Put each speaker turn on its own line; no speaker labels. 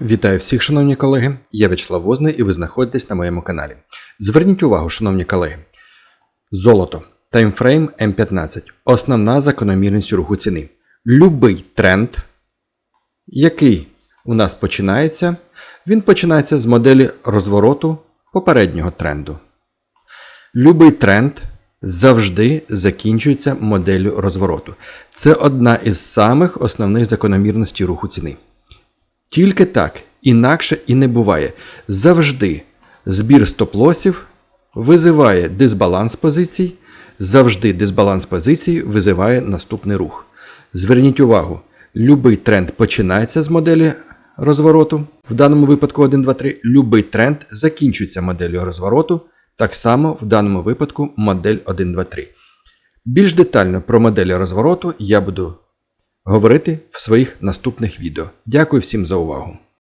Вітаю всіх, шановні колеги. Я Вячеслав Возний і ви знаходитесь на моєму каналі. Зверніть увагу, шановні колеги. Золото. Таймфрейм М15. Основна закономірність руху ціни. Любий тренд, який у нас починається, він починається з моделі розвороту попереднього тренду. Любий тренд завжди закінчується моделлю розвороту. Це одна із самих основних закономірностей руху ціни. Тільки так, інакше і не буває. Завжди збір стоп-лосів визиває дисбаланс позицій, завжди дисбаланс позицій визиває наступний рух. Зверніть увагу, любий тренд починається з моделі розвороту, в даному випадку 1, 2, 3, любий тренд закінчується моделлю розвороту, так само в даному випадку модель 1, 2, 3. Більш детально про моделі розвороту я буду говорити в своїх наступних відео. Дякую всім за увагу!